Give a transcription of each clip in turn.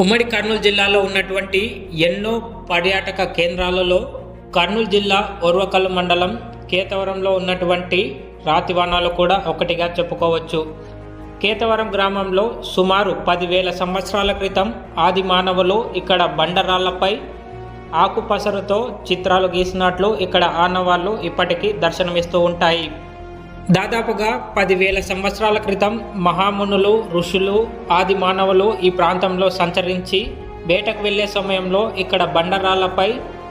ఉమ్మడి కర్నూలు జిల్లాలో ఉన్నటువంటి ఎన్నో పర్యాటక కేంద్రాలలో కర్నూలు జిల్లా ఓర్వకల్లు మండలం కేతవరంలో ఉన్నటువంటి రాతివానాలు కూడా ఒకటిగా చెప్పుకోవచ్చు. కేతవరం గ్రామంలో సుమారు పదివేల సంవత్సరాల క్రితం ఆది మానవులు ఇక్కడ బండరాళ్ళపై ఆకుపసరుతో చిత్రాలు గీసినట్లు ఇక్కడ ఆనవాళ్ళు ఇప్పటికీ దర్శనమిస్తూ ఉంటాయి. దాదాపుగా పదివేల సంవత్సరాల క్రితం మహామునులు ఋషులు ఆది మానవులు ఈ ప్రాంతంలో సంచరించి వేటకు వెళ్ళే సమయంలో ఇక్కడ బండరాళ్ళపై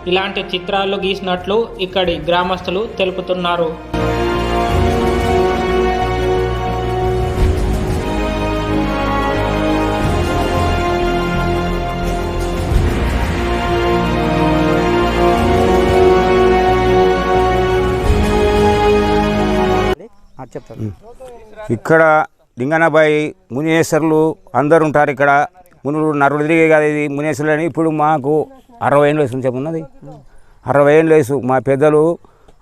ఇలాంటి చిత్రాలు గీసినట్లు ఇక్కడి గ్రామస్తులు తెలుపుతున్నారు. చెప్తాను ఇక్కడ లింగనాబాయి మునేశ్వర్లు అందరు ఉంటారు ఇక్కడ. మునులు నరుడు తిరిగే కదా ఇది మునీశ్వరులు అని ఇప్పుడు మాకు అరవై ఏళ్ళు వయసు చెప్పున్నది అరవై ఏళ్ళు వయసు. మా పెద్దలు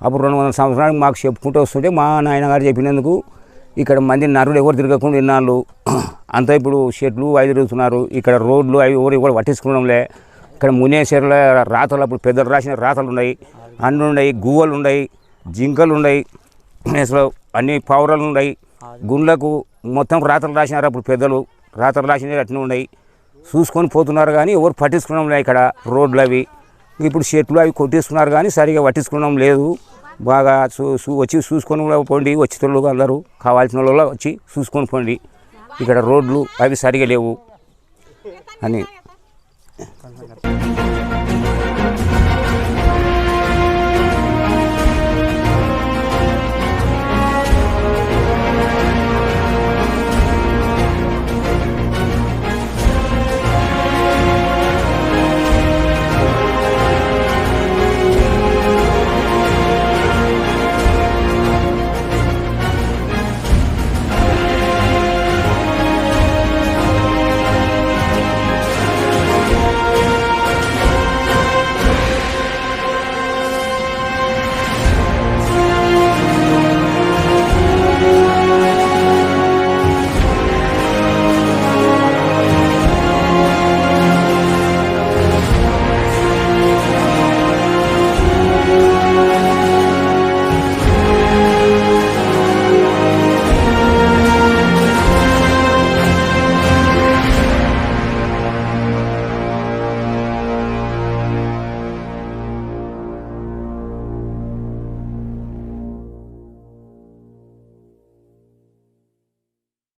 అప్పుడు రెండు వందల సంవత్సరాలకు మాకు చెప్పుకుంటూ వస్తుంటే మా నాయనగారు చెప్పినందుకు ఇక్కడ మంది నరుడు ఎవరు తిరగకుండా ఇన్నాళ్ళు అంతా ఇప్పుడు షెడ్లు అవి తిరుగుతున్నారు. ఇక్కడ రోడ్లు అవి ఎవరు ఎవరు పట్టించుకోవడంలే. ఇక్కడ మునేశ్వర్ల రాతలు అప్పుడు పెద్దలు రాసిన రాతలు ఉన్నాయి. అన్నీ ఉన్నాయి గువ్వలు ఉన్నాయి జింకలు ఉన్నాయి అసలు అన్ని పావురాలు ఉన్నాయి. గుండ్లకు మొత్తం రాత్రులు రాసినారు అప్పుడు పెద్దలు. రాత్రులు రాసినవి అట్నే ఉన్నాయి. చూసుకొని పోతున్నారు కానీ ఎవరు పట్టించుకోవడం లేదు ఇక్కడ రోడ్లు అవి. ఇప్పుడు చెట్లు అవి కొట్టేసుకున్నారు కానీ సరిగా పట్టించుకోవడం లేదు. బాగా చూ వచ్చి చూసుకొని కూడా పోండి. వచ్చేటోళ్ళు అందరూ కావాల్సిన వాళ్ళు వచ్చి చూసుకొని పోండి. ఇక్కడ రోడ్లు అవి సరిగా లేవు. అని